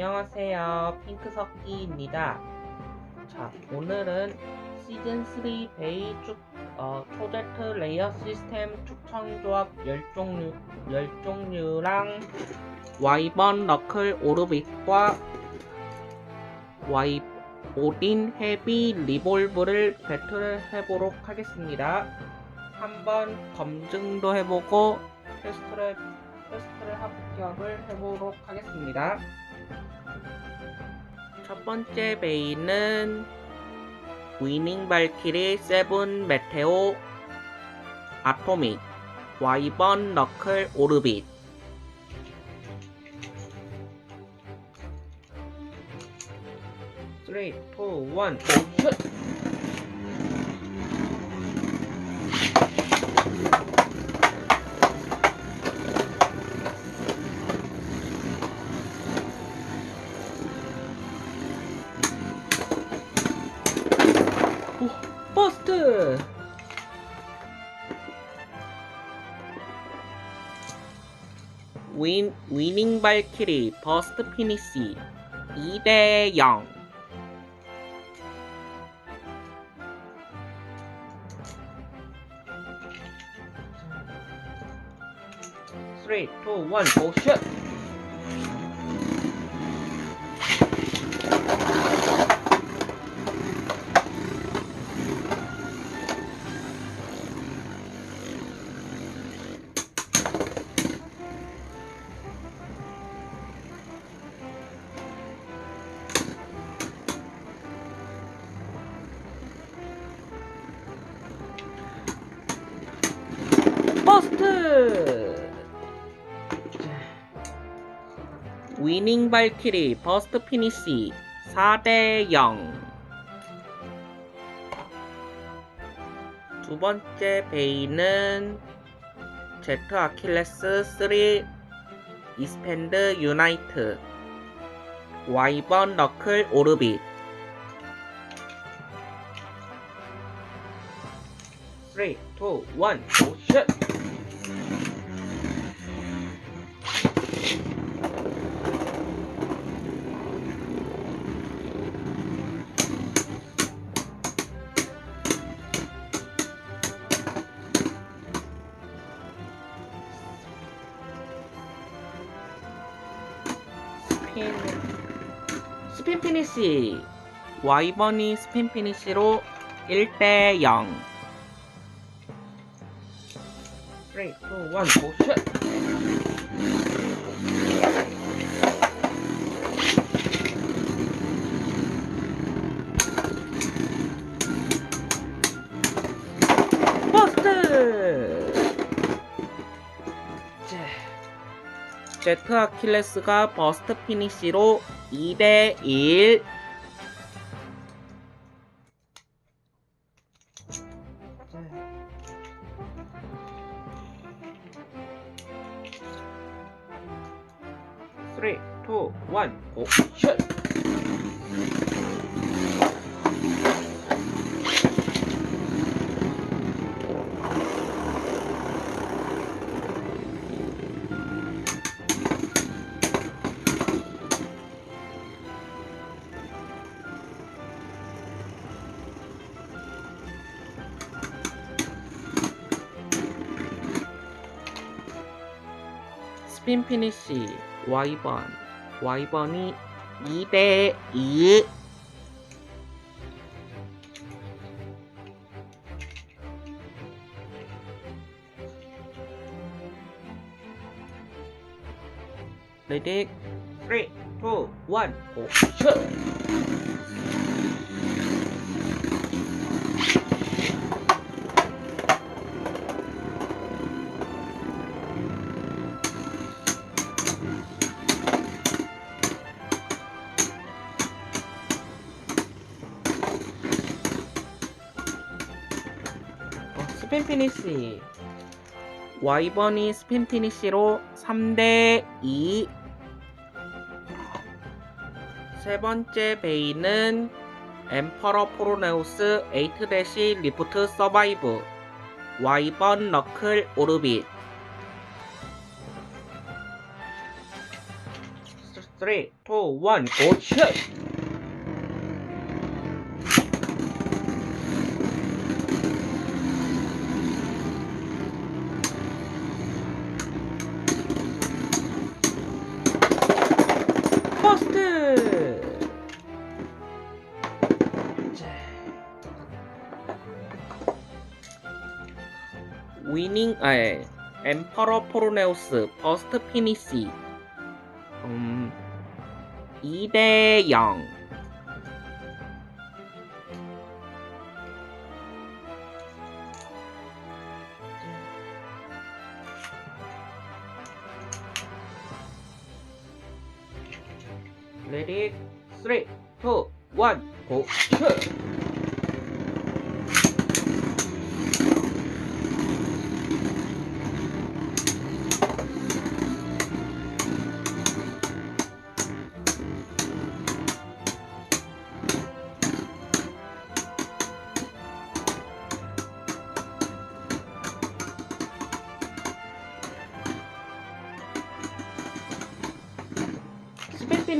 안녕하세요. 핑크석기입니다. 자, 오늘은 시즌3 베이 축, 어, 프로젝트 레이어 시스템 추천 조합 10종류, 10종류랑 와이번 너클 오르빗과 와이, 오딘 헤비 리볼브를 배틀을 해보도록 하겠습니다. 한번 검증도 해보고 테스트를 테스트를 합격을 해보도록 하겠습니다. 첫 번째 베이는 위닝 발키리 세븐 메테오 아토믹 와이번 너클 오르빗. 쓰리, 투, 원, 위닝 발키리 버스트 피니시 2대 0 3, 2, 1, 고 슛! 위닝 발키리 버스트 피니시 4대 0. 두 번째 베이는 제트 아킬레스 3 이스펜드 유나이트 와이번 너클 오르빗 3, 2, 1, 오슛! 피니시 와이번이 스핀 피니시로 1대 0 3, 2, 1, 오슛! 버스트! 자, 제트 아킬레스가 버스트 피니시로 2대 1 스핀 피니시 와이번. 와이번이 2대 2 레디. 3, 2, 1, 고 슛! 스핀 피니시 와이번이 스핀 피니시로 3대 2. 세 번째 베이는 엠퍼러 포로네우스 8 대시 리프트 서바이브 와이번 너클 오르빗 3, 2, 1, 고 슛! 위닝 아에 엠퍼러 포르네우스 퍼스트 피니시 음 2대 0 레디 3 2 1 고! 슛!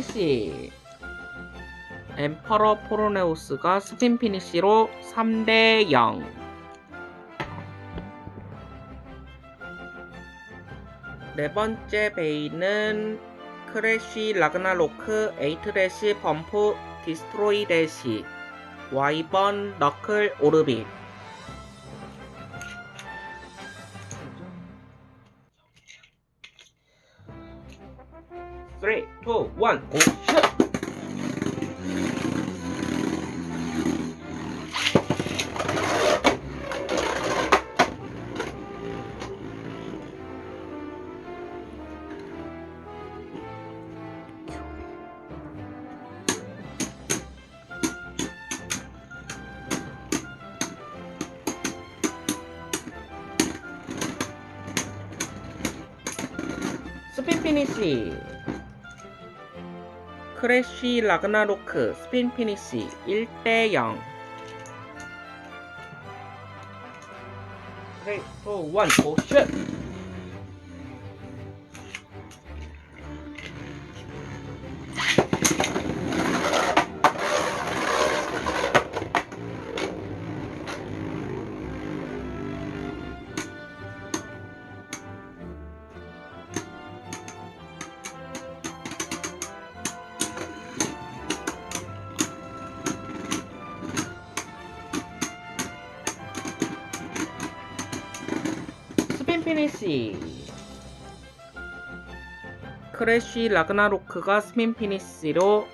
피니시. 엠퍼러 포로네우스가 스핀 피니시로 3대 0 네 번째 베이는 크래쉬 라그나로크 에이트래시 범프 디스트로이 대시 와이번 너클 오르빗 투, 원, 고, 슛! 스핀 피니시 크래쉬 라그나로크 스핀 피니시 1대 0 3, 2, 1, 고, 슛! 피니시 크래쉬 라그나로크가 스핀 피니시로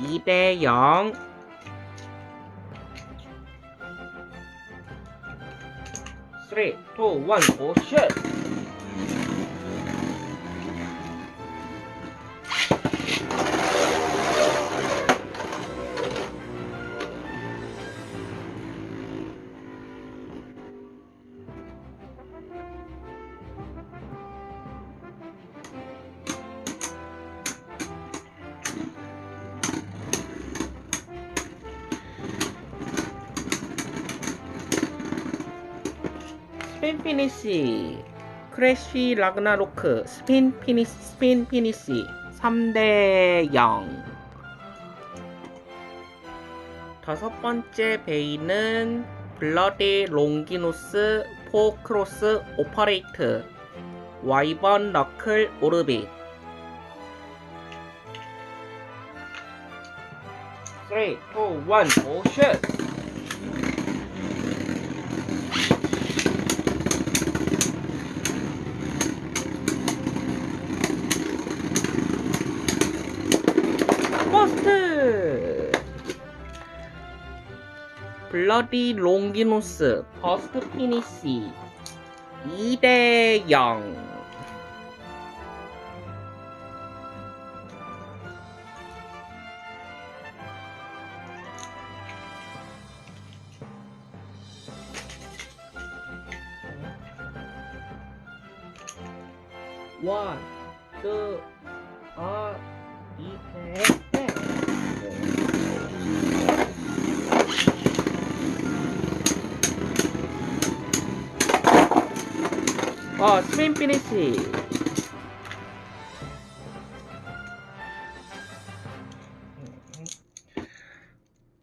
2대 0 3, 2, 1, 고, 슛! 스핀 피니시 크래쉬 라그나로크 스핀 피니시 스핀 피니시 3대 0 다섯 번째 베이는 블러디 롱기누스 포크로스 오퍼레이트 와이번 너클 오르빗 3, 2, 1, 오슛! 블러디 롱기노스 버스트 피니시 2대 0 어, 트림 피니시.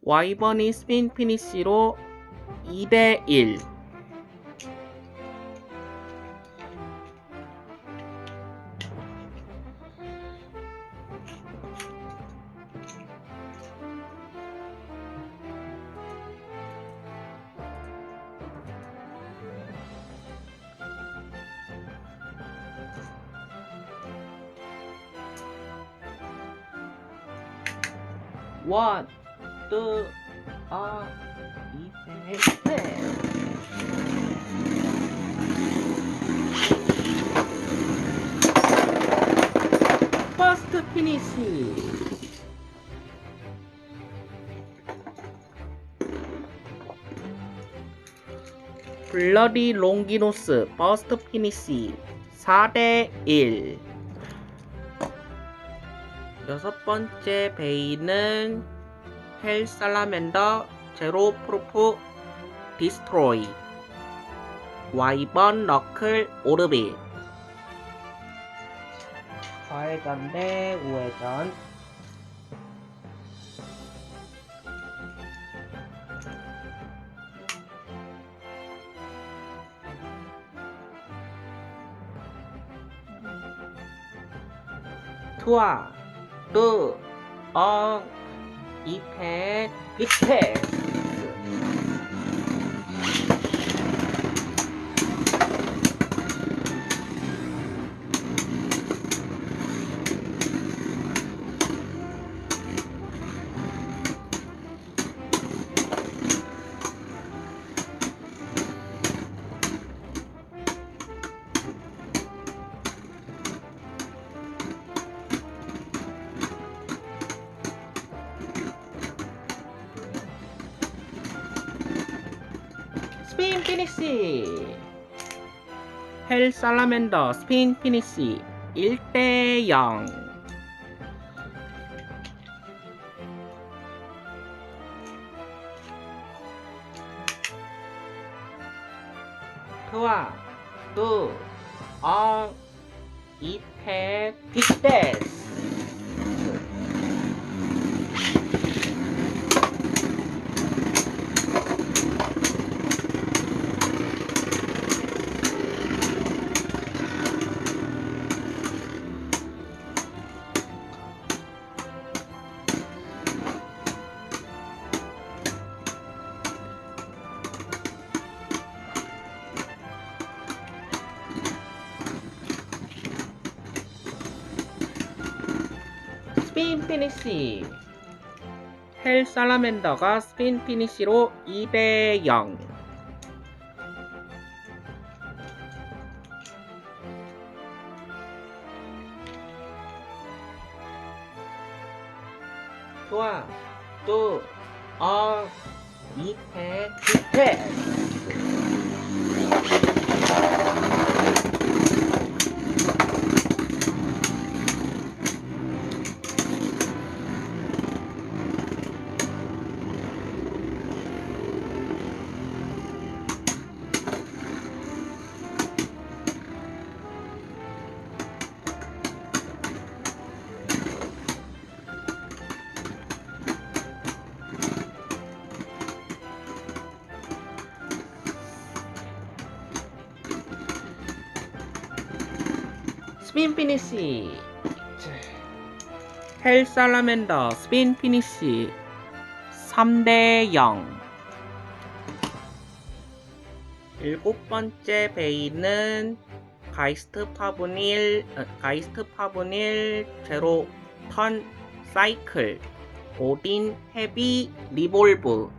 와이번이 스핀 피니시로 2대1. 퍼스트 피니시. 블러디 롱기노스 퍼스트 피니시 4대1 여섯 번째 베이는 헬 살라멘더 제로 프로프 디스트로이. 와이번 너클 오르빗 좌회전 대 우회전. 투아 뚜, 엉, 이패, 빅패. 스핀 피니시. 헬 살라멘더 스핀 피니시 1대 0. 투아, 뚜, 엉, 이패, 빅데스. 스핀 피니시 헬 살라멘더가 스핀 피니시로 2대 0 좋아. 또 어, 2패 2패 스핀 피니시. 헬 살라멘더 스핀 피니시. 3대 0 일곱 번째 베이는 가이스트 파브닐 어, 가이스트 파브닐 제로 턴 사이클 오딘 헤비 리볼브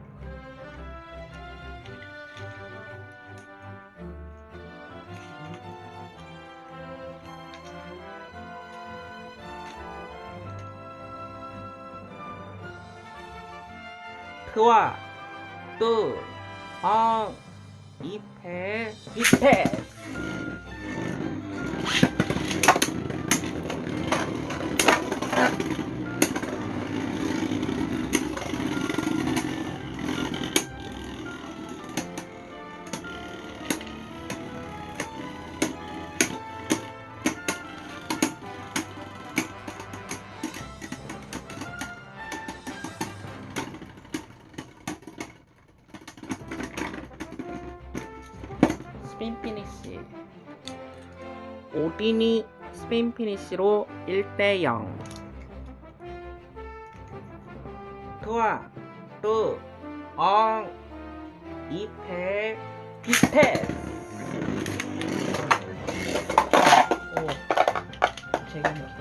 그와 또 어, 입해, 입해. 아. 스페인 피니시 오딘이 스페인 피니시로 1대 0 투아 뚜 엉, 2패 비슷해 오 책임졌다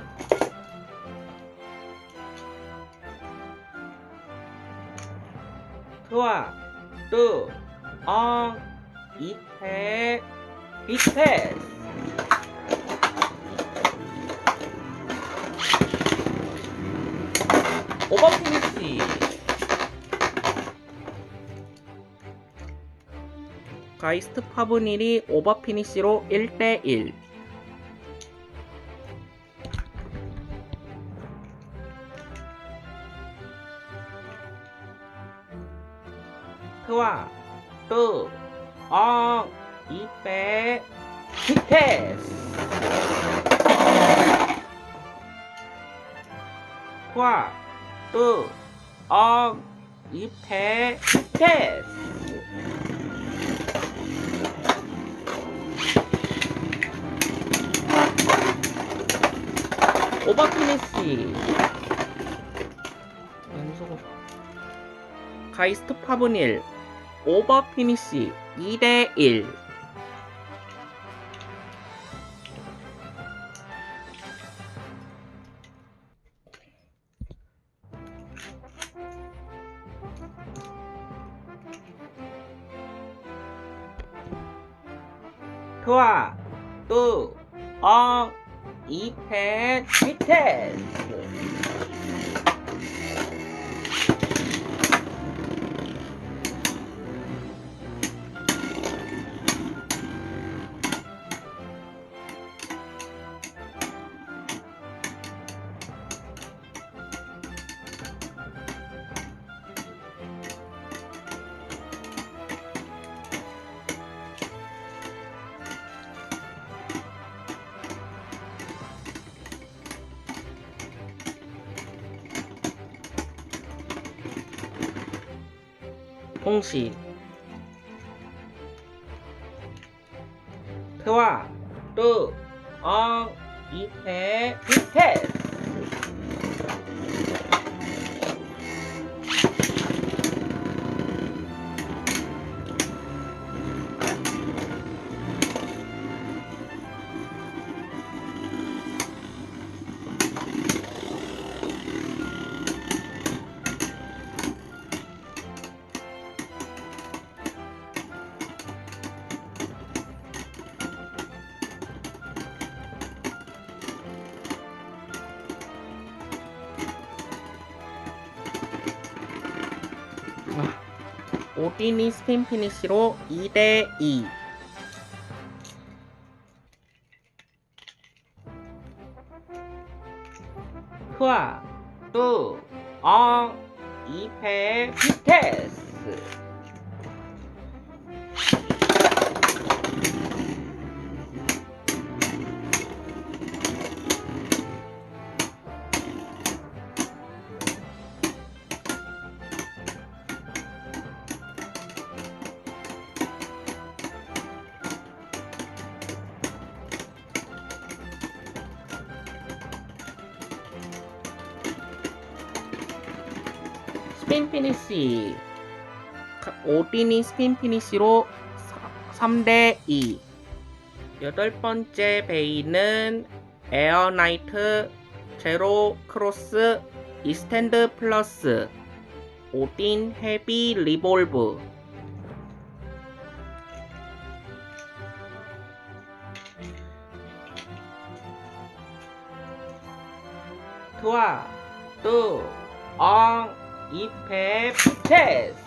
투아 뚜 엉, 2패 비슷해 오버 피니시 가이스트 파브닐이 오버 피니시로 1대1 트와 뚜 엉, 이빼 히테스 투아 뚜 엉, 이패 히테스 연속 가이스트 파브닐 오버 피니시 2대1 투아. 뚜 엉, 이패 히테 스동 오디니 스핀 피니시로 2대2 흐아 뚜 엉, 이패 피테스 스핀 피니시. 가- 오디니 스핀 피니시로 3대2 여덟 번째 베이는 에어나이트 제로 크로스 이스탠드 플러스 오딘 헤비 리볼브. 투아 뚜 엉, 이패 피테스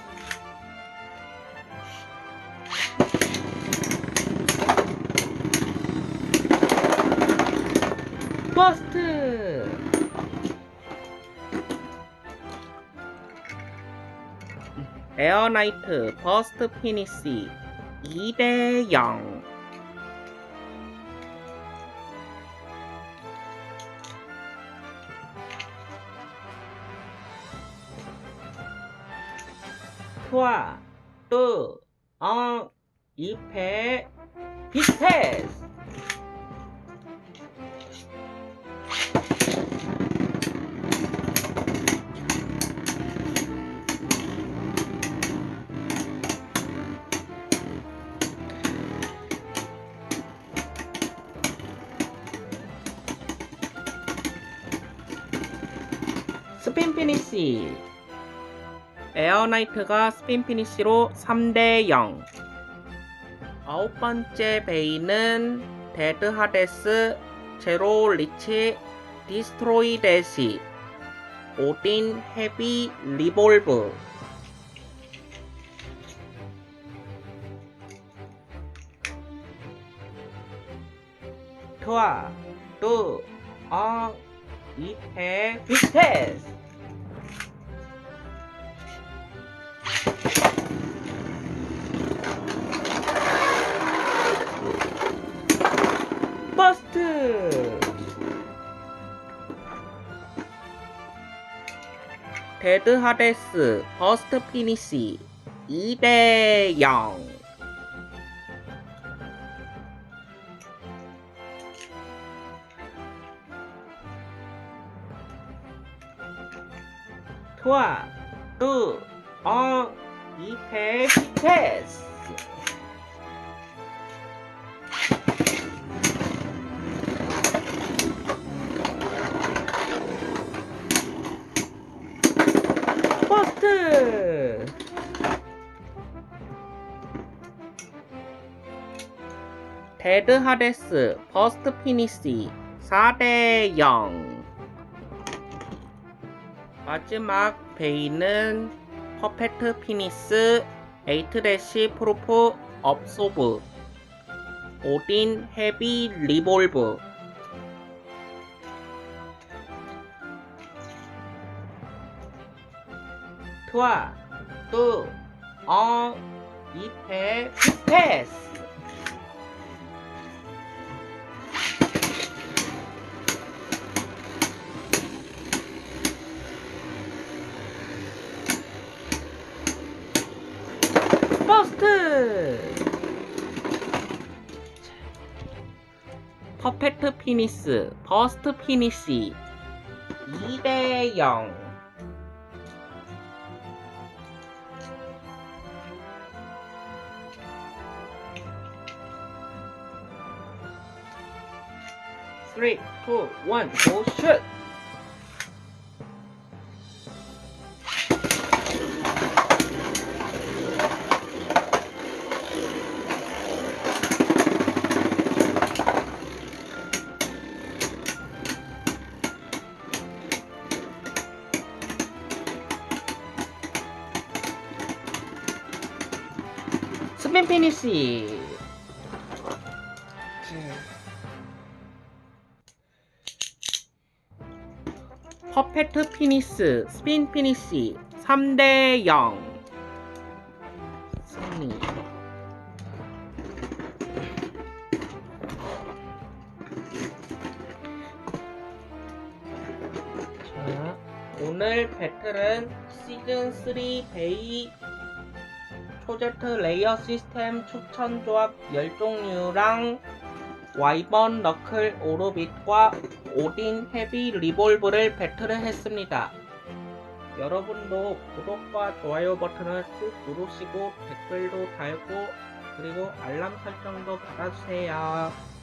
버스트. 에어나이트 버스트 피니시 2대 0 투아 뚜 엉, 이패 비슷해. 스핀 피니시 에어나이트가 스핀 피니시로 3대 0 아홉 번째 베이는 데드 하데스 제로 리치 디스트로이 데시 오딘 헤비 리볼브. 좋아. 또 어, 이패 비슷해 버스트. 데드 하데스 버스트 피니시 2대 0 좋아 또 어, 2패 피테스 데드 하데스 버스트 피니시 4대 0 마지막 베이는 퍼펙트 피니스 에이트 대시 프로프 업소브. 오딘 헤비 리볼브. 좋아 또 어, 2패 패스 피니스 버스트 피니시 2대 0 3, 2, 1, go shoot! 피니시 퍼펙트 피니스 스핀 피니시 3대 0 승리 자 오늘 배틀은 시즌 3 베이 프로젝트 레이어 시스템 추천 조합 10종류랑 와이번 너클 오르빗과 오딘 헤비 리볼브를 배틀을 했습니다. 여러분도 구독과 좋아요 버튼을 꾹 누르시고 댓글도 달고 그리고 알람 설정도 받아주세요. 예.